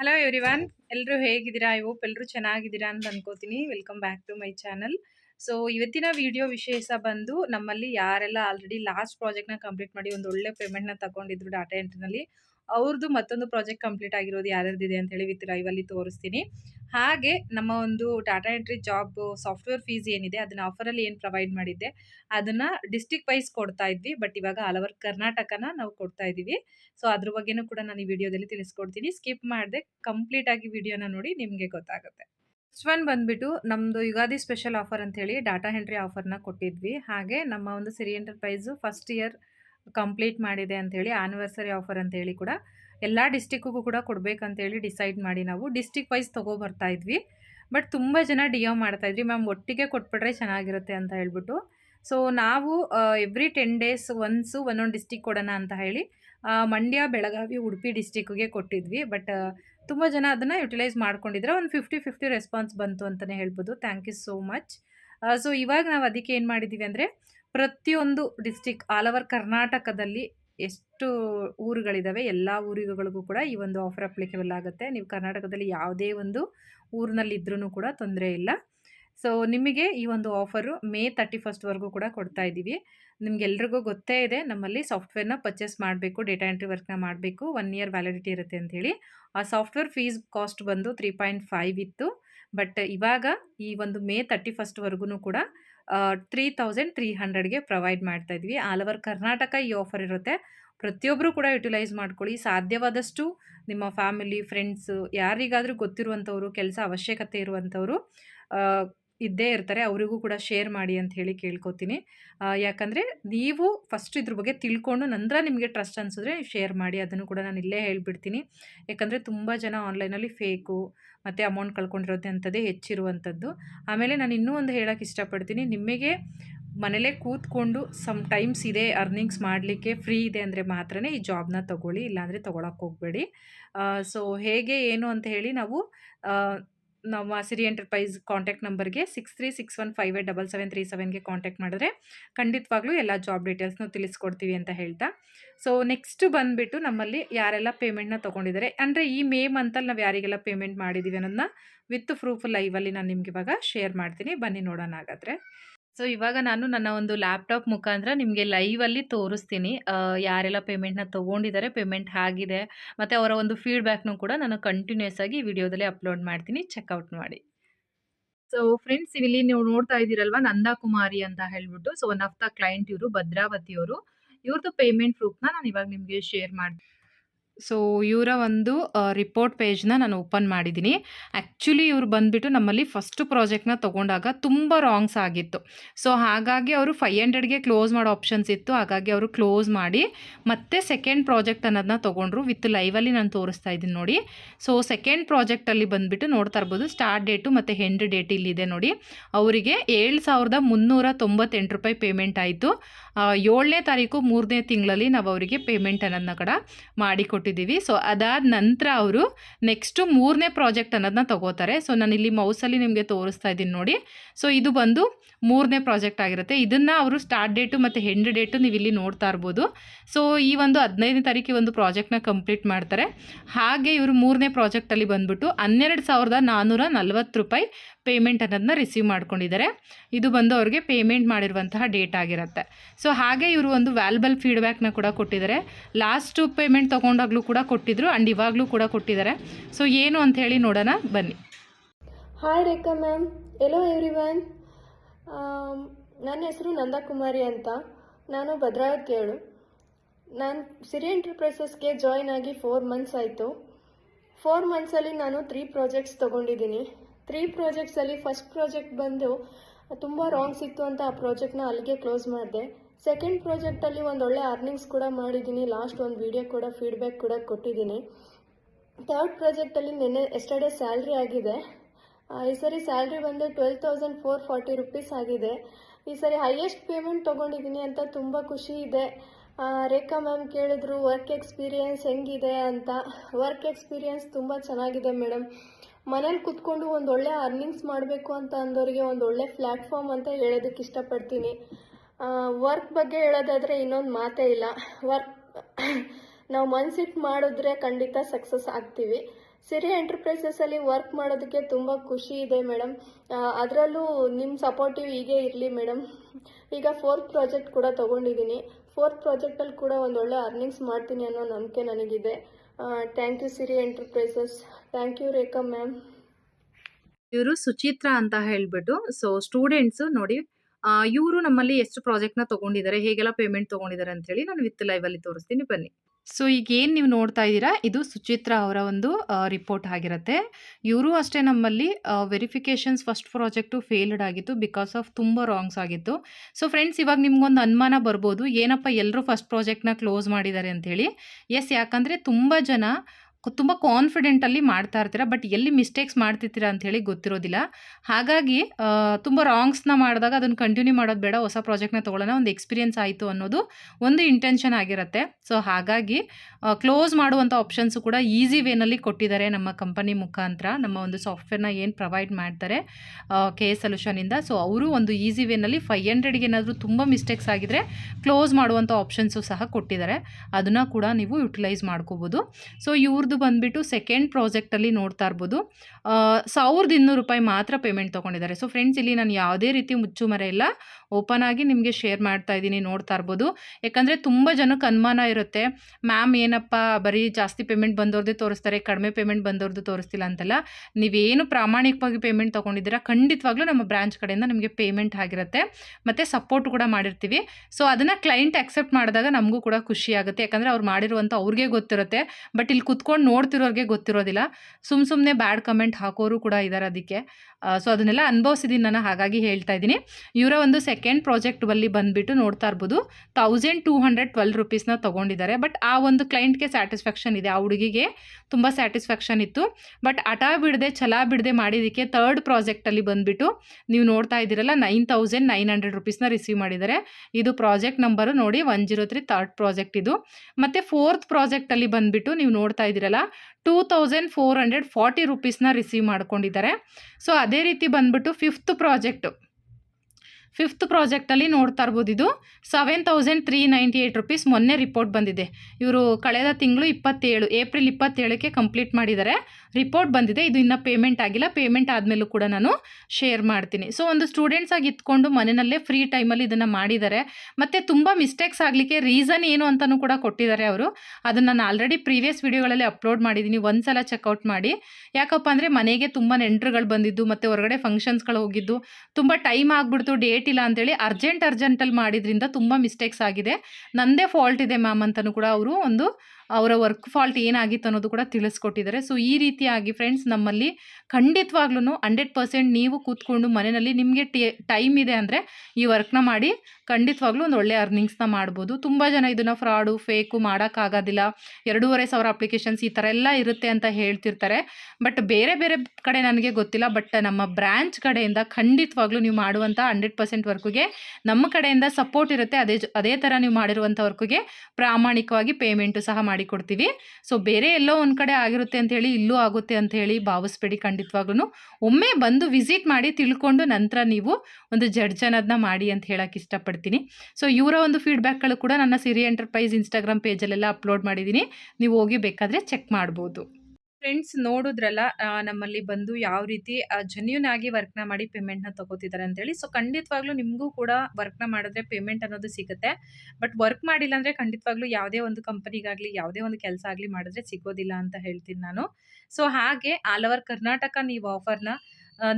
Hello everyone ಎಲ್ಲರೂ ಹೇಗಿದ್ದೀರಾ? I hope ಎಲ್ಲರೂ ಚೆನ್ನಾಗಿದ್ದೀರಾ ಅಂತ ಅನ್ಕೋತೀನಿ. Welcome back to my channel so ಇವತ್ತಿನ ವಿಡಿಯೋ ವಿಶೇಷ ಬಂದು ನಮ್ಮಲ್ಲಿ ಯಾರೆಲ್ಲ ಆಲ್ರೆಡಿ ಲಾಸ್ಟ್ ಪ್ರಾಜೆಕ್ಟ್ನ ಕಂಪ್ಲೀಟ್ ಮಾಡಿ ಒಂದು ಒಳ್ಳೆ ಪೇಮೆಂಟ್ನ ತಗೊಂಡಿದ್ರು ಡಾಟಾ ಎಂಟ್ರಿನಲ್ಲಿ ಅವ್ರದ್ದು ಮತ್ತೊಂದು ಪ್ರಾಜೆಕ್ಟ್ ಕಂಪ್ಲೀಟ್ ಆಗಿರೋದು ಯಾರ್ಯಾರ್ದಿದೆ ಅಂತ ಹೇಳಿ ವಿತ್ ಲೈವಲ್ಲಿ ತೋರಿಸ್ತೀನಿ. ಹಾಗೆ ನಮ್ಮ ಒಂದು data entry job software fees ಏನಿದೆ ಅದನ್ನ ಆಫರಲ್ಲಿ ಏನು ಪ್ರೊವೈಡ್ ಮಾಡಿದ್ದೆ, ಅದನ್ನ ಡಿಸ್ಟಿಕ್ ವೈಸ್ ಕೊಡ್ತಾ ಇದ್ವಿ ಬಟ್ ಇವಾಗ ಆಲ್ ಓವರ್ ಕರ್ನಾಟಕನ ನಾವು ಕೊಡ್ತಾ ಇದ್ದೀವಿ. ಸೊ ಅದ್ರ ಬಗ್ಗೆನೂ ಕೂಡ ನಾನು ಈ ವಿಡಿಯೋದಲ್ಲಿ ತಿಳಿಸ್ಕೊಡ್ತೀನಿ. ಸ್ಕಿಪ್ ಮಾಡಿದೆ ಕಂಪ್ಲೀಟ್ ಆಗಿ ವಿಡಿಯೋನ ನೋಡಿ ನಿಮಗೆ ಗೊತ್ತಾಗುತ್ತೆ. ಫಸ್ಟ್ ಒನ್ ಬಂದ್ಬಿಟ್ಟು ನಮ್ಮದು ಯುಗಾದಿ ಸ್ಪೆಷಲ್ ಆಫರ್ ಅಂತ ಹೇಳಿ ಡಾಟಾ ಎಂಟ್ರಿ ಆಫರ್ನ ಕೊಟ್ಟಿದ್ವಿ. ಹಾಗೆ ನಮ್ಮ ಒಂದು Siri enterprise first year complete ಮಾಡಿದೆ ಅಂತ ಹೇಳಿ ಆನಿವರ್ಸರಿ ಆಫರ್ ಅಂತೇಳಿ ಕೂಡ ಎಲ್ಲ ಡಿಸ್ಟಿಕ್ಕಿಗೂ ಕೂಡ ಕೊಡಬೇಕಂತೇಳಿ ಡಿಸೈಡ್ ಮಾಡಿ ನಾವು. ಡಿಸ್ಟಿಕ್ ವೈಸ್ ತೊಗೊಬರ್ತಾ ಇದ್ವಿ. ಬಟ್ ತುಂಬ ಜನ ಡಿ ಎಂ ಮಾಡ್ತಾಯಿದ್ವಿ ಮ್ಯಾಮ್ ಒಟ್ಟಿಗೆ ಕೊಟ್ಬಿಟ್ರೆ ಚೆನ್ನಾಗಿರುತ್ತೆ ಅಂತ ಹೇಳ್ಬಿಟ್ಟು. ಸೊ ನಾವು ಎವ್ರಿ ಟೆನ್ ಡೇಸ್ ಒನ್ಸು ಒಂದೊಂದು ಡಿಸ್ಟಿಕ್ ಕೊಡೋಣ ಅಂತ ಹೇಳಿ ಮಂಡ್ಯ, ಬೆಳಗಾವಿ, ಉಡುಪಿ ಡಿಸ್ಟಿಕ್ಗೆ ಕೊಟ್ಟಿದ್ವಿ. ಬಟ್ ತುಂಬ ಜನ ಅದನ್ನು ಯುಟಿಲೈಸ್ ಮಾಡ್ಕೊಂಡಿದ್ರೆ ಒಂದು ಫಿಫ್ಟಿ ಫಿಫ್ಟಿ ರೆಸ್ಪಾನ್ಸ್ ಬಂತು ಅಂತಲೇ ಹೇಳ್ಬೋದು. Thank you so much so ಇವಾಗ ನಾವು ಅದಕ್ಕೆ ಏನು ಮಾಡಿದ್ದೀವಿ ಅಂದರೆ ಪ್ರತಿಯೊಂದು ಡಿಸ್ಟಿಕ್ ಆಲ್ ಓವರ್ ಕರ್ನಾಟಕದಲ್ಲಿ ಎಷ್ಟು ಊರುಗಳಿದ್ದಾವೆ ಎಲ್ಲ ಊರುಗಳಿಗೂ ಕೂಡ ಈ ಒಂದು ಆಫರ್ ಅಪ್ಲಿಕೇಬಲ್ ಆಗುತ್ತೆ. ನೀವು ಕರ್ನಾಟಕದಲ್ಲಿ ಯಾವುದೇ ಒಂದು ಊರಿನಲ್ಲಿ ಇದ್ರೂ ಕೂಡ ತೊಂದರೆ ಇಲ್ಲ. ಸೊ ನಿಮಗೆ ಈ ಒಂದು ಆಫರು ಮೇ ತರ್ಟಿ ಫಸ್ಟ್ವರೆಗೂ ಕೂಡ ಕೊಡ್ತಾ ಇದ್ದೀವಿ. ನಿಮಗೆಲ್ರಿಗೂ ಗೊತ್ತೇ ಇದೆ, ನಮ್ಮಲ್ಲಿ ಸಾಫ್ಟ್ವೇರ್ನ ಪರ್ಚೇಸ್ ಮಾಡಬೇಕು ಡೇಟಾ ಎಂಟ್ರಿ ವರ್ಕ್ನ ಮಾಡಬೇಕು ಒನ್ ಇಯರ್ ವ್ಯಾಲಿಡಿಟಿ ಇರುತ್ತೆ ಅಂಥೇಳಿ. ಆ ಸಾಫ್ಟ್ವೇರ್ ಫೀಸ್ ಕಾಸ್ಟ್ ಬಂದು ತ್ರೀ ಪಾಯಿಂಟ್ ಫೈವ್ ಇತ್ತು. ಬಟ್ ಇವಾಗ ಈ ಒಂದು ಮೇ ತರ್ಟಿ ಫಸ್ಟ್ವರೆಗೂ ಕೂಡ ತ್ರೀ ತೌಸಂಡ್ ತ್ರೀ ಹಂಡ್ರೆಡ್ಗೆ ಪ್ರೊವೈಡ್ ಮಾಡ್ತಾ ಇದ್ವಿ. ಆಲ್ ಓವರ್ ಕರ್ನಾಟಕ ಈ ಆಫರ್ ಇರುತ್ತೆ. ಪ್ರತಿಯೊಬ್ಬರು ಕೂಡ ಯುಟಿಲೈಸ್ ಮಾಡ್ಕೊಳ್ಳಿ. ಸಾಧ್ಯವಾದಷ್ಟು ನಿಮ್ಮ ಫ್ಯಾಮಿಲಿ ಫ್ರೆಂಡ್ಸು ಯಾರಿಗಾದರೂ ಗೊತ್ತಿರುವಂಥವ್ರು, ಕೆಲಸ ಅವಶ್ಯಕತೆ ಇರುವಂಥವ್ರು ಇದ್ದೇ ಇರ್ತಾರೆ, ಅವರಿಗೂ ಕೂಡ ಶೇರ್ ಮಾಡಿ ಅಂತ ಹೇಳಿ ಕೇಳ್ಕೊತೀನಿ. ಯಾಕಂದರೆ ನೀವು ಫಸ್ಟ್ ಇದ್ರ ಬಗ್ಗೆ ತಿಳ್ಕೊಂಡು ನಂತರ ನಿಮಗೆ ಟ್ರಸ್ಟ್ ಅನಿಸಿದ್ರೆ ಶೇರ್ ಮಾಡಿ, ಅದನ್ನು ಕೂಡ ನಾನು ಇಲ್ಲೇ ಹೇಳಿಬಿಡ್ತೀನಿ. ಯಾಕಂದರೆ ತುಂಬ ಜನ ಆನ್ಲೈನಲ್ಲಿ ಫೇಕು ಮತ್ತು ಅಮೌಂಟ್ ಕಳ್ಕೊಂಡಿರೋದೇ ಅಂಥದ್ದೇ ಹೆಚ್ಚಿರುವಂಥದ್ದು. ಆಮೇಲೆ ನಾನು ಇನ್ನೂ ಒಂದು ಹೇಳೋಕ್ಕೆ ಇಷ್ಟಪಡ್ತೀನಿ, ನಿಮಗೆ ಮನೇಲೇ ಕೂತ್ಕೊಂಡು ಸಮ್ ಟೈಮ್ಸ್ ಇದೆ ಅರ್ನಿಂಗ್ಸ್ ಮಾಡಲಿಕ್ಕೆ ಫ್ರೀ ಇದೆ ಅಂದರೆ ಮಾತ್ರನೇ ಈ ಜಾಬ್ನ ತೊಗೊಳ್ಳಿ, ಇಲ್ಲಾಂದರೆ ತೊಗೊಳಕ್ಕೆ ಹೋಗಬೇಡಿ. ಸೊ ಹೇಗೆ, ಏನು ಅಂತ ಹೇಳಿ ನಾವು ನಮ್ಮ ಸಿರಿ ಎಂಟರ್ಪ್ರೈಸ್ ಕಾಂಟ್ಯಾಕ್ಟ್ ನಂಬರ್ಗೆ six three six one five eight double seven three ಸೆವೆನ್ಗೆ contact ಮಾಡಿದ್ರೆ ಖಂಡಿತವಾಗ್ಲೂ ಎಲ್ಲ ಜಾಬ್ ಡೀಟೇಲ್ಸ್ನು ತಿಳಿಸ್ಕೊಡ್ತೀವಿ ಅಂತ ಹೇಳ್ತಾ. ಸೊ ನೆಕ್ಸ್ಟ್ ಬಂದುಬಿಟ್ಟು ನಮ್ಮಲ್ಲಿ ಯಾರೆಲ್ಲ ಪೇಮೆಂಟ್ನ ತೊಗೊಂಡಿದ್ದಾರೆ, ಅಂದರೆ ಈ ಮೇ ಮಂತಲ್ಲಿ ನಾವು ಯಾರಿಗೆಲ್ಲ ಪೇಮೆಂಟ್ ಮಾಡಿದ್ದೀವಿ ಅನ್ನೋದನ್ನ ವಿತ್ ಪ್ರೂಫ್ ಲೈವಲ್ಲಿ ನಾನು ನಿಮ್ಗೆ ಇವಾಗ ಶೇರ್ ಮಾಡ್ತೀನಿ. ಬನ್ನಿ ನೋಡೋಣ ಹಾಗಾದರೆ. ಸೊ ಇವಾಗ ನಾನು ನನ್ನ ಒಂದು ಲ್ಯಾಪ್ಟಾಪ್ ಮುಖಾಂತರ ನಿಮಗೆ ಲೈವಲ್ಲಿ ತೋರಿಸ್ತೀನಿ. ಯಾರೆಲ್ಲ ಪೇಮೆಂಟ್ನ ತೊಗೊಂಡಿದ್ದಾರೆ ಪೇಮೆಂಟ್ ಆಗಿದೆ. ಮತ್ತು ಅವರ ಒಂದು ಫೀಡ್ಬ್ಯಾಕ್ನೂ ಕೂಡ ನಾನು ಕಂಟಿನ್ಯೂಸ್ ಆಗಿ ವಿಡಿಯೋದಲ್ಲಿ ಅಪ್ಲೋಡ್ ಮಾಡ್ತೀನಿ. ಚೆಕ್ಔಟ್ ಮಾಡಿ. ಸೊ ಫ್ರೆಂಡ್ಸ್ ಇಲ್ಲಿ ನೀವು ನೋಡ್ತಾ ಇದ್ದೀರಲ್ವ? ನಂದಾ ಕುಮಾರಿ ಅಂತ ಹೇಳ್ಬಿಟ್ಟು. So one of the client ಇವರು ಭದ್ರಾವತಿಯವರು ಇವ್ರದ್ದು ಪೇಮೆಂಟ್ ಪ್ರೂಫ್ನ ನಾನು ಇವಾಗ ನಿಮಗೆ ಶೇರ್ ಮಾಡ್ತೀನಿ. ಸೊ, ಇವರ ಒಂದು ರಿಪೋರ್ಟ್ ಪೇಜ್ನ ನಾನು ಓಪನ್ ಮಾಡಿದ್ದೀನಿ ಆ್ಯಕ್ಚುಲಿ ಇವರು ಬಂದುಬಿಟ್ಟು ನಮ್ಮಲ್ಲಿ ಫಸ್ಟ್ ಪ್ರಾಜೆಕ್ಟ್ನ ತೊಗೊಂಡಾಗ ತುಂಬ ರಾಂಗ್ಸ್ ಆಗಿತ್ತು. ಸೊ ಹಾಗಾಗಿ ಅವರು ಫೈವ್ ಹಂಡ್ರೆಡ್ಗೆ ಕ್ಲೋಸ್ ಮಾಡೋ ಆಪ್ಷನ್ಸ್ ಇತ್ತು. ಹಾಗಾಗಿ ಅವರು ಕ್ಲೋಸ್ ಮಾಡಿ ಮತ್ತೆ ಸೆಕೆಂಡ್ ಪ್ರಾಜೆಕ್ಟ್ ಅನ್ನೋದನ್ನ ತೊಗೊಂಡ್ರು ವಿತ್ ಲೈವಲ್ಲಿ ನಾನು ತೋರಿಸ್ತಾ ಇದ್ದೀನಿ ನೋಡಿ. ಸೊ ಸೆಕೆಂಡ್ ಪ್ರಾಜೆಕ್ಟಲ್ಲಿ ಬಂದುಬಿಟ್ಟು ನೋಡ್ತಾ ಇರ್ಬೋದು ಸ್ಟಾರ್ಟ್ ಡೇಟು ಮತ್ತು ಹೆಂಡ್ ಡೇಟ್ ಇಲ್ಲಿದೆ ನೋಡಿ. ಅವರಿಗೆ ಏಳು ಸಾವಿರದ ಮುನ್ನೂರ ತೊಂಬತ್ತೆಂಟು ರೂಪಾಯಿ ಪೇಮೆಂಟ್ ಆಯಿತು. ಏಳನೇ ತಾರೀಕು ಮೂರನೇ ತಿಂಗಳಲ್ಲಿ ನಾವು ಅವರಿಗೆ ಪೇಮೆಂಟ್ ಅನ್ನೋದನ್ನ ಕೂಡ ಮಾಡಿಕೊಟ್ಟಿದ್ದೀವಿ. ಸೊ ಅದಾದ ನಂತರ ಅವರು ನೆಕ್ಸ್ಟು ಮೂರನೇ ಪ್ರಾಜೆಕ್ಟ್ ಅನ್ನೋದನ್ನ ತಗೋತಾರೆ. ಸೊ ನಾನು ಇಲ್ಲಿ ಮೌಸಲ್ಲಿ ನಿಮಗೆ ತೋರಿಸ್ತಾ ಇದ್ದೀನಿ ನೋಡಿ. ಸೊ ಇದು ಬಂದು ಮೂರನೇ ಪ್ರಾಜೆಕ್ಟ್ ಆಗಿರುತ್ತೆ. ಇದನ್ನು ಅವರು ಸ್ಟಾರ್ಟ್ ಡೇಟು ಮತ್ತು ಹೆಂಡ್ ಡೇಟು ನೀವು ಇಲ್ಲಿ ನೋಡ್ತಾ ಇರ್ಬೋದು. ಸೊ ಈ ಒಂದು ಹದಿನೈದನೇ ತಾರೀಕಿಗೆ ಒಂದು ಪ್ರಾಜೆಕ್ಟ್ನ ಕಂಪ್ಲೀಟ್ ಮಾಡ್ತಾರೆ. ಹಾಗೆ ಇವರು ಮೂರನೇ ಪ್ರಾಜೆಕ್ಟಲ್ಲಿ ಬಂದ್ಬಿಟ್ಟು ಹನ್ನೆರಡು ಸಾವಿರದ ನಾನ್ನೂರ ನಲ್ವತ್ತು ರೂಪಾಯಿ ಪೇಮೆಂಟ್ ಅನ್ನೋದನ್ನ ರಿಸೀವ್ ಮಾಡ್ಕೊಂಡಿದ್ದಾರೆ. ಇದು ಬಂದು ಅವ್ರಿಗೆ ಪೇಮೆಂಟ್ ಮಾಡಿರುವಂತಹ ಡೇಟ್ ಆಗಿರುತ್ತೆ. ಸೊ ಹಾಗೆ ಇವರು ಒಂದು ವ್ಯಾಲ್ಬಲ್ ಫೀಡ್ಬ್ಯಾಕ್ನ ಕೂಡ ಕೊಟ್ಟಿದ್ದಾರೆ. ಲಾಸ್ಟು ಪೇಮೆಂಟ್ ತೊಗೊಂಡಾಗಲೂ ಕೂಡ ಕೊಟ್ಟಿದ್ರು ಆ್ಯಂಡ್ ಇವಾಗಲೂ ಕೂಡ ಕೊಟ್ಟಿದ್ದಾರೆ. ಸೊ ಏನು ಅಂತ ಹೇಳಿ ನೋಡೋಣ. ಬನ್ನಿ. Hi Rekha ma'am hello everyone ನನ್ನ ಹೆಸರು ನಂದಕುಮಾರಿ ಅಂತ. ನಾನು ಭದ್ರಾವತಿಯವಳು ನಾನು ಸಿರಿ ಎಂಟರ್ಪ್ರೈಸಸ್ಗೆ ಜಾಯ್ನ್ ಆಗಿ ಫೋರ್ ಮಂತ್ಸ್ ಆಯಿತು. ಫೋರ್ ಮಂತ್ಸಲ್ಲಿ ನಾನು ತ್ರೀ ಪ್ರಾಜೆಕ್ಟ್ಸ್ ತೊಗೊಂಡಿದ್ದೀನಿ. ತ್ರೀ ಪ್ರಾಜೆಕ್ಟ್ಸಲ್ಲಿ ಫಸ್ಟ್ ಪ್ರಾಜೆಕ್ಟ್ ಬಂದು ತುಂಬ ರಾಂಗ್ಸ್ ಇತ್ತು ಅಂತ ಆ ಪ್ರಾಜೆಕ್ಟ್ನ ಅಲ್ಲಿಗೆ ಕ್ಲೋಸ್ ಮಾಡಿದೆ. ಸೆಕೆಂಡ್ ಪ್ರಾಜೆಕ್ಟಲ್ಲಿ ಒಂದು ಒಳ್ಳೆ ಅರ್ನಿಂಗ್ಸ್ ಕೂಡ ಮಾಡಿದ್ದೀನಿ. ಲಾಸ್ಟ್ ಒಂದು ವಿಡಿಯೋ ಕೂಡ ಫೀಡ್ಬ್ಯಾಕ್ ಕೂಡ ಕೊಟ್ಟಿದ್ದೀನಿ. ಥರ್ಡ್ ಪ್ರಾಜೆಕ್ಟಲ್ಲಿ ನಿನ್ನೆ ಎಸ್ಟರ್ಡೇ ಸ್ಯಾಲ್ರಿ ಆಗಿದೆ. ಈ ಸರಿ ಸ್ಯಾಲ್ರಿ ಬಂದು twelve thousand four forty rupees ಆಗಿದೆ. ಈ ಸರಿ ಹೈಯೆಸ್ಟ್ ಪೇಮೆಂಟ್ ತೊಗೊಂಡಿದ್ದೀನಿ ಅಂತ ತುಂಬ ಖುಷಿ ಇದೆ. ರೇಖಾ ಮ್ಯಾಮ್ ಕೇಳಿದ್ರು ವರ್ಕ್ ಎಕ್ಸ್ಪೀರಿಯನ್ಸ್ ಹೆಂಗಿದೆ ಅಂತ. ವರ್ಕ್ ಎಕ್ಸ್ಪೀರಿಯನ್ಸ್ ತುಂಬ ಚೆನ್ನಾಗಿದೆ ಮೇಡಮ್ ಮನೇಲಿ ಕುತ್ಕೊಂಡು ಒಂದು ಒಳ್ಳೆ ಅರ್ನಿಂಗ್ಸ್ ಮಾಡಬೇಕು ಅಂತ ಅಂದವರಿಗೆ ಒಂದು ಒಳ್ಳೆ ಪ್ಲ್ಯಾಟ್ಫಾರ್ಮ್ ಅಂತ ಹೇಳೋದಕ್ಕೆ ಇಷ್ಟಪಡ್ತೀನಿ. ವರ್ಕ್ ಬಗ್ಗೆ ಹೇಳೋದಾದರೆ ಇನ್ನೊಂದು ಮಾತೇ ಇಲ್ಲ. ವರ್ಕ್ ನಾವು ಮನ್ಸಿಟ್ಟು ಮಾಡಿದ್ರೆ ಖಂಡಿತ ಸಕ್ಸಸ್ ಆಗ್ತೀವಿ. ಸಿರಿ ಎಂಟರ್ಪ್ರೈಸಸಲ್ಲಿ ವರ್ಕ್ ಮಾಡೋದಕ್ಕೆ ತುಂಬ ಖುಷಿ ಇದೆ ಮೇಡಮ್ ಅದರಲ್ಲೂ ನಿಮ್ಮ ಸಪೋರ್ಟಿವ್ ಹೀಗೆ ಇರಲಿ ಮೇಡಮ್ ಈಗ ಫೋರ್ತ್ ಪ್ರಾಜೆಕ್ಟ್ ಕೂಡ ತೊಗೊಂಡಿದ್ದೀನಿ ಫೋರ್ತ್ ಪ್ರಾಜೆಕ್ಟಲ್ಲಿ ಕೂಡ ಒಂದು ಒಳ್ಳೆ ಅರ್ನಿಂಗ್ಸ್ ಮಾಡ್ತೀನಿ ಅನ್ನೋ ನಂಬಿಕೆ ನನಗಿದೆ. Thank you Siri enterprises. Thank you Rekha ma'am ಇವರು ಸುಚಿತ್ರ ಅಂತ ಹೇಳ್ಬಿಟ್ಟು ಸೊ ಸ್ಟೂಡೆಂಟ್ಸ್ ನೋಡಿ ಇವರು ನಮ್ಮಲ್ಲಿ ಎಷ್ಟು ಪ್ರಾಜೆಕ್ಟ್ನ ತಗೊಂಡಿದ್ದಾರೆ, ಹೇಗೆಲ್ಲ ಪೇಮೆಂಟ್ ತಗೊಂಡಿದ್ದಾರೆ ಅಂತ ಹೇಳಿ ನಾನು ವಿತ್ ಲೈವ್ ಅಲ್ಲಿ ತೋರಿಸ್ತೀನಿ, ಬನ್ನಿ. ಸೊ, ಈಗೇನು ನೀವು ನೋಡ್ತಾ ಇದ್ದೀರಾ? ಇದು ಸುಚಿತ್ರ ಅವರ ಒಂದು ರಿಪೋರ್ಟ್ ಆಗಿರುತ್ತೆ. ಇವರು ಅಷ್ಟೇ ನಮ್ಮಲ್ಲಿ ವೆರಿಫಿಕೇಷನ್ಸ್ ಫಸ್ಟ್ ಪ್ರಾಜೆಕ್ಟು ಫೇಲ್ಡ್ ಆಗಿತ್ತು ಬಿಕಾಸ್ ಆಫ್ ತುಂಬ ರಾಂಗ್ಸ್ ಆಗಿತ್ತು. ಸೊ, ಫ್ರೆಂಡ್ಸ್, ಇವಾಗ ನಿಮ್ಗೊಂದು ಅನುಮಾನ ಬರ್ಬೋದು, ಏನಪ್ಪ ಎಲ್ಲರೂ ಫಸ್ಟ್ ಪ್ರಾಜೆಕ್ಟ್ನ ಕ್ಲೋಸ್ ಮಾಡಿದ್ದಾರೆ ಅಂತೇಳಿ ಎಸ್, ಯಾಕಂದರೆ ತುಂಬ ಜನ ತುಂಬ ಕಾನ್ಫಿಡೆಂಟಲ್ಲಿ ಮಾಡ್ತಾ ಇರ್ತೀರ ಬಟ್ ಎಲ್ಲಿ ಮಿಸ್ಟೇಕ್ಸ್ ಮಾಡ್ತಿರ್ತೀರ ಅಂಥೇಳಿ ಗೊತ್ತಿರೋದಿಲ್ಲ. ಹಾಗಾಗಿ ತುಂಬ ರಾಂಗ್ಸ್ನ ಮಾಡಿದಾಗ ಅದನ್ನು ಕಂಟಿನ್ಯೂ ಮಾಡೋದು ಬೇಡ, ಹೊಸ ಪ್ರಾಜೆಕ್ಟ್ನ ತೊಗೊಳ್ಳೋಣ, ಒಂದು ಎಕ್ಸ್ಪೀರಿಯನ್ಸ್ ಆಯಿತು ಅನ್ನೋದು ಒಂದು ಇಂಟೆನ್ಷನ್ ಆಗಿರುತ್ತೆ. ಸೊ ಹಾಗಾಗಿ ಕ್ಲೋಸ್ ಮಾಡುವಂಥ ಆಪ್ಷನ್ಸು ಕೂಡ ಈಸಿ ವೇನಲ್ಲಿ ಕೊಟ್ಟಿದ್ದಾರೆ ನಮ್ಮ ಕಂಪನಿ ಮುಖಾಂತರ. ನಮ್ಮ ಒಂದು ಸಾಫ್ಟ್ವೇರ್ನ ಏನು ಪ್ರೊವೈಡ್ ಮಾಡ್ತಾರೆ ಕೆ ಎಸ್ ಸೊಲ್ಯೂಷನಿಂದ ಸೊ ಅವರು ಒಂದು ಈಸಿ ವೇನಲ್ಲಿ ಫೈವ್ ಹಂಡ್ರೆಡ್ಗೆ ಏನಾದರೂ ತುಂಬ ಮಿಸ್ಟೇಕ್ಸ್ ಆಗಿದ್ರೆ ಕ್ಲೋಸ್ ಮಾಡುವಂಥ ಆಪ್ಷನ್ಸು ಸಹ ಕೊಟ್ಟಿದ್ದಾರೆ. ಅದನ್ನು ಕೂಡ ನೀವು ಯುಟಿಲೈಸ್ ಮಾಡ್ಕೋಬೋದು. ಸೊ ಇವ್ರದ್ದು ಬಂದುಬಿಟ್ಟು ಸೆಕೆಂಡ್ ಪ್ರಾಜೆಕ್ಟಲ್ಲಿ ನೋಡ್ತಾ ಇರ್ಬೋದು. ಸಾವಿರದ ಇನ್ನೂರು ರೂಪಾಯಿ ಮಾತ್ರ ಪೇಮೆಂಟ್ ತೊಗೊಂಡಿದ್ದಾರೆ. ಸೊ ಫ್ರೆಂಡ್ಸ್ ಇಲ್ಲಿ ನಾನು ಯಾವುದೇ ರೀತಿ ಮುಚ್ಚುಮರೆ ಇಲ್ಲ. ಓಪನ್ ಆಗಿ ನಿಮಗೆ ಶೇರ್ ಮಾಡ್ತಾ ಇದ್ದೀನಿ, ನೋಡ್ತಾ ಇರ್ಬೋದು. ಯಾಕಂದರೆ ತುಂಬ ಜನಕ್ಕೆ ಅನುಮಾನ ಇರುತ್ತೆ. ಮ್ಯಾಮ್ ಏನಪ್ಪ? ಬರೀ ಜಾಸ್ತಿ ಪೇಮೆಂಟ್ ಬಂದವ್ರದ್ದೇ ತೋರಿಸ್ತಾರೆ, ಕಡಿಮೆ ಪೇಮೆಂಟ್ ಬಂದವ್ರದ್ದು ತೋರಿಸ್ತಿಲ್ಲ ಅಂತಲ್ಲ. ನೀವೇನು ಪ್ರಾಮಾಣಿಕವಾಗಿ ಪೇಮೆಂಟ್ ತೊಗೊಂಡಿದ್ದೀರಾ? ಖಂಡಿತವಾಗ್ಲೂ ನಮ್ಮ ಬ್ರಾಂಚ್ ಕಡೆಯಿಂದ ನಿಮಗೆ ಪೇಮೆಂಟ್ ಆಗಿರುತ್ತೆ. ಮತ್ತು ಸಪೋರ್ಟ್ ಕೂಡ ಮಾಡಿರ್ತೀವಿ. ಸೊ ಅದನ್ನು ಕ್ಲೈಂಟ್ ಅಕ್ಸೆಪ್ಟ್ ಮಾಡಿದಾಗ ನಮಗೂ ಕೂಡ ಖುಷಿ ಆಗುತ್ತೆ. ಯಾಕಂದರೆ ಅವ್ರು ಮಾಡಿರುವಂಥ ಅವ್ರಿಗೆ ಗೊತ್ತಿರುತ್ತೆ. ಬಟ್ ಇಲ್ಲಿ ಕುತ್ಕೊಂಡು ನೋಡ್ತಿರೋರಿಗೆ ಗೊತ್ತಿರೋದಿಲ್ಲ. ಸುಮ್ಮ ಸುಮ್ಮನೆ ಬ್ಯಾಡ್ ಕಮೆಂಟ್ ಹಾಕೋರು ಕೂಡ ಇದ್ದಾರೆ ಅದಕ್ಕೆ. ಸೊ ಅದನ್ನೆಲ್ಲ ಅನುಭವಿಸಿದ್ದೀನಿ ನಾನು, ಹಾಗಾಗಿ ಹೇಳ್ತಾ ಇದ್ದೀನಿ. ಇವರ ಒಂದು ಸೆಕೆಂಡ್ ಪ್ರಾಜೆಕ್ಟ್ ಬಲ್ಲಿ ಬಂದುಬಿಟ್ಟು ನೋಡ್ತಾ ಇರ್ಬೋದು. ತೌಸಂಡ್ ಟೂ ಹಂಡ್ರೆಡ್ ಟ್ವೆಲ್ ರುಪೀಸ್ನ ತೊಗೊಂಡಿದ್ದಾರೆ. ಬಟ್ ಆ ಒಂದು ಕ್ಲೈಂಟ್ಗೆ ಸ್ಯಾಟಿಸ್ಫ್ಯಾಕ್ಷನ್ ಇದೆ. ಆ ಹುಡುಗಿಗೆ ತುಂಬ ಸ್ಯಾಟಿಸ್ಫ್ಯಾಕ್ಷನ್ ಇತ್ತು. ಬಟ್ ಹಠ ಬಿಡದೆ, ಛಲ ಬಿಡದೆ ಮಾಡಿದ್ದಕ್ಕೆ ತರ್ಡ್ ಪ್ರಾಜೆಕ್ಟಲ್ಲಿ ಬಂದುಬಿಟ್ಟು ನೀವು ನೋಡ್ತಾ ಇದ್ದೀರಲ್ಲ ನೈನ್ ತೌಸಂಡ್ ನೈನ್ ಹಂಡ್ರೆಡ್ ರುಪೀಸ್ನ ರಿಸೀವ್ ಮಾಡಿದ್ದಾರೆ. ಇದು ಪ್ರಾಜೆಕ್ಟ್ ನಂಬರು ನೋಡಿ one zero three third project ಇದು. ಮತ್ತು ಫೋರ್ತ್ ಪ್ರಾಜೆಕ್ಟಲ್ಲಿ ಬಂದುಬಿಟ್ಟು ನೀವು ನೋಡ್ತಾ ಇದ್ದೀರಲ್ಲ two thousand four hundred forty ರುಪೀಸ್ನ receive ಮಾಡ್ಕೊಂಡಿದ್ದಾರೆ. ಸೊ ರೀತಿ ಬಂದ್ಬಿಟ್ಟು ಫಿಫ್ತ್ ಪ್ರಾಜೆಕ್ಟು ಫಿಫ್ತ್ ಪ್ರಾಜೆಕ್ಟಲ್ಲಿ ನೋಡ್ತಾ ಇರ್ಬೋದು ಇದು. Seven thousand three ninety eight rupees ಮೊನ್ನೆ ರಿಪೋರ್ಟ್ ಬಂದಿದೆ. ಇವರು ಕಳೆದ ತಿಂಗಳು ಇಪ್ಪತ್ತೇಳು, ಏಪ್ರಿಲ್ ಇಪ್ಪತ್ತೇಳಕ್ಕೆ ಕಂಪ್ಲೀಟ್ ಮಾಡಿದ್ದಾರೆ. ರಿಪೋರ್ಟ್ ಬಂದಿದೆ. ಇದು ಇನ್ನೂ ಪೇಮೆಂಟ್ ಆಗಿಲ್ಲ. ಪೇಮೆಂಟ್ ಆದಮೇಲೂ ಕೂಡ ನಾನು ಶೇರ್ ಮಾಡ್ತೀನಿ. ಸೊ ಒಂದು ಸ್ಟೂಡೆಂಟ್ಸ್ ಆಗಿ ಇತ್ಕೊಂಡು ಮನೆಯಲ್ಲೇ ಫ್ರೀ ಟೈಮಲ್ಲಿ ಇದನ್ನು ಮಾಡಿದ್ದಾರೆ. ಮತ್ತು ತುಂಬ ಮಿಸ್ಟೇಕ್ಸ್ ಆಗಲಿಕ್ಕೆ ರೀಸನ್ ಏನು ಅಂತಲೂ ಕೂಡ ಕೊಟ್ಟಿದ್ದಾರೆ ಅವರು. ಅದನ್ನು ನಾನು ಆಲ್ರೆಡಿ ಪ್ರೀವಿಯಸ್ ವೀಡಿಯೋಗಳಲ್ಲಿ ಅಪ್ಲೋಡ್ ಮಾಡಿದ್ದೀನಿ. ಒಂದು ಸಲ ಚೆಕ್ಔಟ್ ಮಾಡಿ. ಯಾಕಪ್ಪ ಅಂದರೆ ಮನೆಗೆ ತುಂಬ ನೆಂಟರುಗಳು ಬಂದಿದ್ದು, ಮತ್ತು ಹೊರಗಡೆ ಫಂಕ್ಷನ್ಸ್ಗಳು ಹೋಗಿದ್ದು, ತುಂಬ ಟೈಮ್ ಆಗಿಬಿಡ್ತು. ಡೇಟ್ ಇಲ್ಲ ಅಂತೇಳಿ ಅರ್ಜೆಂಟ್ ಅರ್ಜೆಂಟಲ್ಲಿ ಮಾಡಿದ್ರಿಂದ ತುಂಬ ಮಿಸ್ಟೇಕ್ಸ್ ಆಗಿದೆ. ನಂದೇ ಫಾಲ್ಟ್ ಇದೆ ಮ್ಯಾಮ್ ಅಂತಲೂ ಕೂಡ ಅವರು ಒಂದು ಅವರ ವರ್ಕ್ ಫಾಲ್ಟ್ ಏನಾಗಿತ್ತು ಅನ್ನೋದು ಕೂಡ ತಿಳಿಸ್ಕೊಟ್ಟಿದ್ದಾರೆ. ಸೊ ಈ ರೀತಿಯಾಗಿ ಫ್ರೆಂಡ್ಸ್ ನಮ್ಮಲ್ಲಿ ಖಂಡಿತವಾಗ್ಲೂ ಹಂಡ್ರೆಡ್ ಪರ್ಸೆಂಟ್ ನೀವು ಕೂತ್ಕೊಂಡು ಮನೆಯಲ್ಲಿ ನಿಮಗೆ ಟೈಮ್ ಇದೆ ಅಂದರೆ ಈ ವರ್ಕ್ನ ಮಾಡಿ ಖಂಡಿತವಾಗ್ಲೂ ಒಂದು ಒಳ್ಳೆ ಅರ್ನಿಂಗ್ಸ್ನ ಮಾಡ್ಬೋದು. ತುಂಬ ಜನ ಇದನ್ನು ಫ್ರಾಡು ಫೇಕು ಮಾಡೋಕ್ಕಾಗೋದಿಲ್ಲ. ಎರಡೂವರೆ ಸಾವಿರ ಅಪ್ಲಿಕೇಶನ್ಸ್ ಈ ಥರ ಎಲ್ಲ ಇರುತ್ತೆ ಅಂತ ಹೇಳ್ತಿರ್ತಾರೆ. ಬಟ್ ಬೇರೆ ಬೇರೆ ಕಡೆ ನನಗೆ ಗೊತ್ತಿಲ್ಲ. ಬಟ್ ನಮ್ಮ ಬ್ರ್ಯಾಂಚ್ ಕಡೆಯಿಂದ ಖಂಡಿತವಾಗ್ಲೂ ನೀವು ಮಾಡುವಂಥ ಹಂಡ್ರೆಡ್ ಪರ್ಸೆಂಟ್ ವರ್ಕ್ಗೆ ನಮ್ಮ ಕಡೆಯಿಂದ ಸಪೋರ್ಟ್ ಇರುತ್ತೆ. ಅದೇ ಅದೇ ಥರ ನೀವು ಮಾಡಿರುವಂಥ ವರ್ಕ್ಗೆ ಪ್ರಾಮಾಣಿಕವಾಗಿ ಪೇಮೆಂಟು ಸಹ ಮಾಡಿಕೊಡ್ತೀವಿ. ಸೊ ಬೇರೆ ಎಲ್ಲೋ ಒಂದು ಕಡೆ ಆಗಿರುತ್ತೆ ಅಂತ ಹೇಳಿ, ಇಲ್ಲೂ ಆಗುತ್ತೆ ಅಂತ ಹೇಳಿ ಭಾವಿಸ್ಬೇಡಿ ಖಂಡಿತವಾಗ್ಲೂ ಒಮ್ಮೆ ಬಂದು ವಿಸಿಟ್ ಮಾಡಿ ತಿಳ್ಕೊಂಡು ನಂತರ ನೀವು ಒಂದು ಜಡ್ಜ್ ಅನ್ನೋದನ್ನ ಮಾಡಿ ಅಂತ ಹೇಳಕ್ಕೆ ಇಷ್ಟಪಡ್ತೀನಿ. ಸೊ ಇವರ ಒಂದು ಫೀಡ್ಬ್ಯಾಕ್ಗಳು ಕೂಡ ನನ್ನ ಸಿರಿ ಎಂಟರ್ಪ್ರೈಸ್ ಇನ್ಸ್ಟಾಗ್ರಾಮ್ ಪೇಜಲ್ಲೆಲ್ಲ ಅಪ್ಲೋಡ್ ಮಾಡಿದ್ದೀನಿ. ನೀವು ಹೋಗಿ ಬೇಕಾದರೆ ಚೆಕ್ ಮಾಡ್ಬೋದು. ಫ್ರೆಂಡ್ಸ್ ನೋಡಿದ್ರಲ್ಲ ನಮ್ಮಲ್ಲಿ ಬಂದು ಯಾವ ರೀತಿ ಜೆನ್ಯೂನ್ ಆಗಿ ವರ್ಕ್ನ ಮಾಡಿ ಪೇಮೆಂಟ್ನ ತಗೋತಿದ್ದಾರೆ ಅಂತೇಳಿ. ಸೊ ಖಂಡಿತವಾಗ್ಲೂ ನಿಮಗೂ ಕೂಡ ವರ್ಕ್ನ ಮಾಡಿದ್ರೆ ಪೇಮೆಂಟ್ ಅನ್ನೋದು ಸಿಗುತ್ತೆ. ಬಟ್ ವರ್ಕ್ ಮಾಡಿಲ್ಲ ಅಂದರೆ ಖಂಡಿತವಾಗ್ಲೂ ಯಾವುದೇ ಒಂದು ಕಂಪನಿಗಾಗಲಿ ಯಾವುದೇ ಒಂದು ಕೆಲಸ ಆಗಲಿ ಮಾಡಿದ್ರೆ ಸಿಗೋದಿಲ್ಲ ಅಂತ ಹೇಳ್ತೀನಿ ನಾನು. ಸೊ ಹಾಗೆ ಆಲ್ ಓವರ್ ಕರ್ನಾಟಕ ನೀವು ಆಫರ್ನ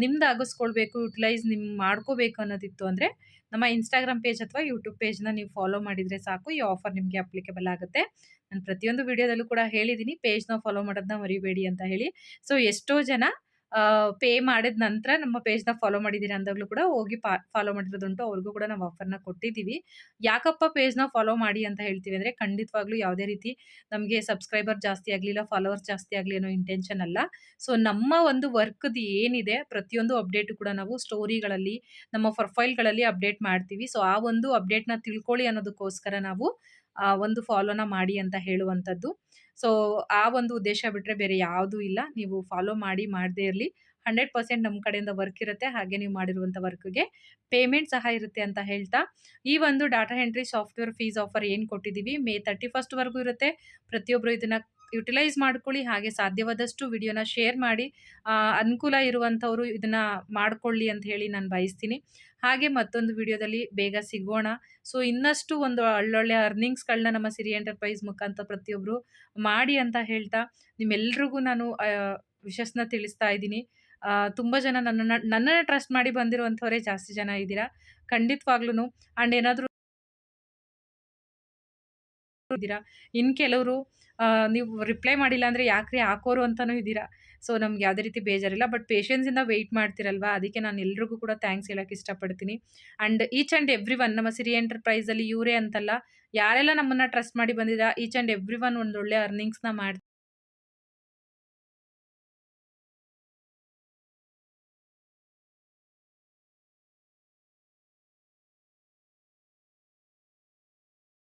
ನಿಮ್ದು ಆಗಿಸ್ಕೊಳ್ಬೇಕು ಯುಟಿಲೈಸ್ ನಿಮ್ಗೆ ಮಾಡ್ಕೋಬೇಕು ಅನ್ನೋದಿತ್ತು ಅಂದರೆ, ನಮ್ಮ ಇನ್ಸ್ಟಾಗ್ರಾಮ್ ಪೇಜ್ ಅಥವಾ ಯೂಟ್ಯೂಬ್ ಪೇಜ್ನ ನೀವು ಫಾಲೋ ಮಾಡಿದರೆ ಸಾಕು, ಈ ಆಫರ್ ನಿಮಗೆ ಅಪ್ಲಿಕೇಬಲ್ ಆಗುತ್ತೆ. ನಾನು ಪ್ರತಿಯೊಂದು ವಿಡಿಯೋದಲ್ಲೂ ಕೂಡ ಹೇಳಿದ್ದೀನಿ ಪೇಜ್ನ ಫಾಲೋ ಮಾಡೋದನ್ನ ಮರಿಬೇಡಿ ಅಂತ ಹೇಳಿ. ಸೊ ಎಷ್ಟೋ ಜನ ಪೇ ಮಾಡಿದ ನಂತರ ನಮ್ಮ ಪೇಜ್ನ ಫಾಲೋ ಮಾಡಿದ್ದೀರಿ ಅಂದಾಗಲೂ ಕೂಡ ಹೋಗಿ ಪಾ ಫಾಲೋ ಮಾಡಿರೋದುಂಟು, ಅವ್ರಿಗೂ ಕೂಡ ನಾವು ಆಫರ್ನ ಕೊಟ್ಟಿದ್ದೀವಿ ಯಾಕಪ್ಪ ಪೇಜ್ನ ಫಾಲೋ ಮಾಡಿ ಅಂತ ಹೇಳ್ತೀವಿ ಅಂದರೆ, ಖಂಡಿತವಾಗ್ಲೂ ಯಾವುದೇ ರೀತಿ ನಮಗೆ ಸಬ್ಸ್ಕ್ರೈಬರ್ ಜಾಸ್ತಿ ಆಗಲಿಲ್ಲ ಫಾಲೋವರ್ಸ್ ಜಾಸ್ತಿ ಆಗಲಿ ಅನ್ನೋ ಇಂಟೆನ್ಷನ್ ಅಲ್ಲ. ಸೊ ನಮ್ಮ ಒಂದು ವರ್ಕ್ದು ಏನಿದೆ, ಪ್ರತಿಯೊಂದು ಅಪ್ಡೇಟು ಕೂಡ ನಾವು ಸ್ಟೋರಿಗಳಲ್ಲಿ ನಮ್ಮ ಪ್ರೊಫೈಲ್ಗಳಲ್ಲಿ ಅಪ್ಡೇಟ್ ಮಾಡ್ತೀವಿ. ಸೊ ಆ ಒಂದು ಅಪ್ಡೇಟ್ನ ತಿಳ್ಕೊಳ್ಳಿ ಅನ್ನೋದಕ್ಕೋಸ್ಕರ ನಾವು ಒಂದು ಫಾಲೋನ ಮಾಡಿ ಅಂತ ಹೇಳುವಂಥದ್ದು. ಸೊ ಆ ಒಂದು ಉದ್ದೇಶ ಬಿಟ್ಟರೆ ಬೇರೆ ಯಾವುದೂ ಇಲ್ಲ. ನೀವು ಫಾಲೋ ಮಾಡಿ ಮಾಡದೇ ಇರಲಿ. ಹಂಡ್ರೆಡ್ ಪರ್ಸೆಂಟ್ ನಮ್ಮ ಕಡೆಯಿಂದ ವರ್ಕ್ ಇರುತ್ತೆ. ಹಾಗೆ ನೀವು ಮಾಡಿರುವಂಥ ವರ್ಕ್ಗೆ ಪೇಮೆಂಟ್ ಸಹ ಇರುತ್ತೆ ಅಂತ ಹೇಳ್ತಾ. ಈ ಒಂದು data entry software fees offer ಏನು ಕೊಟ್ಟಿದ್ದೀವಿ? ಮೇ ತರ್ಟಿ ಫಸ್ಟ್ವರೆಗೂ ಇರುತ್ತೆ. ಪ್ರತಿಯೊಬ್ಬರು ಇದನ್ನು ಯುಟಿಲೈಸ್ ಮಾಡ್ಕೊಳ್ಳಿ. ಹಾಗೆ ಸಾಧ್ಯವಾದಷ್ಟು ವಿಡಿಯೋನ ಶೇರ್ ಮಾಡಿ. ಅನುಕೂಲ ಇರುವಂಥವ್ರು ಇದನ್ನ ಮಾಡ್ಕೊಳ್ಳಿ ಅಂತ ಹೇಳಿ ನಾನು ಬಯಸ್ತೀನಿ. ಹಾಗೆ ಮತ್ತೊಂದು ವಿಡಿಯೋದಲ್ಲಿ ಬೇಗ ಸಿಗೋಣ. ಸೊ ಇನ್ನಷ್ಟು ಒಂದು ಒಳ್ಳೊಳ್ಳೆ ಅರ್ನಿಂಗ್ಸ್ಗಳನ್ನ ನಮ್ಮ ಸಿರಿ ಎಂಟರ್ಪ್ರೈಸ್ ಮುಖಾಂತರ ಪ್ರತಿಯೊಬ್ಬರು ಮಾಡಿ ಅಂತ ಹೇಳ್ತಾ, ನಿಮ್ಮೆಲ್ರಿಗೂ ನಾನು ವಿಶಸ್ನ ತಿಳಿಸ್ತಾ ಇದ್ದೀನಿ. ತುಂಬ ಜನ ನನ್ನನ್ನು ನನ್ನನ್ನು ಟ್ರಸ್ಟ್ ಮಾಡಿ ಬಂದಿರುವಂಥವರೇ ಜಾಸ್ತಿ ಜನ ಇದ್ದೀರಾ? ಖಂಡಿತವಾಗ್ಲೂ ಆ್ಯಂಡ್ ಏನಾದರೂ ಇದ್ದೀರಾ? ಇನ್ನು ಕೆಲವರು ನೀವು ರಿಪ್ಲೈ ಮಾಡಿಲ್ಲ ಅಂದ್ರೆ ಯಾಕ್ರಿ ಹಾಕೋರು ಅಂತಲೂ ಇದ್ದೀರಾ? ಸೊ ನಮ್ಗೆ ಯಾವುದೇ ರೀತಿ ಬೇಜಾರಿಲ್ಲ. But ಪೇಷನ್ಸಿಂದ weight ಮಾಡ್ತಿರಲ್ವಾ? ಅದಕ್ಕೆ ನಾನು ಎಲ್ರಿಗೂ ಕೂಡ ಥ್ಯಾಂಕ್ಸ್ ಹೇಳೋಕ್ಕೆ ಇಷ್ಟಪಡ್ತೀನಿ. And each and every one ನಮ್ಮ ಸಿರಿ ಎಂಟರ್ಪ್ರೈಸಲ್ಲಿ ಇವರೇ ಅಂತಲ್ಲ, ಯಾರೆಲ್ಲ ನಮ್ಮನ್ನು ಟ್ರಸ್ಟ್ ಮಾಡಿ ಬಂದಿದ್ದ ಈಚ್ ಆ್ಯಂಡ್ ಎವ್ರಿ ಒನ್ ಒಂದೊಳ್ಳೆ ಅರ್ನಿಂಗ್ಸ್ನ ಮಾಡಿ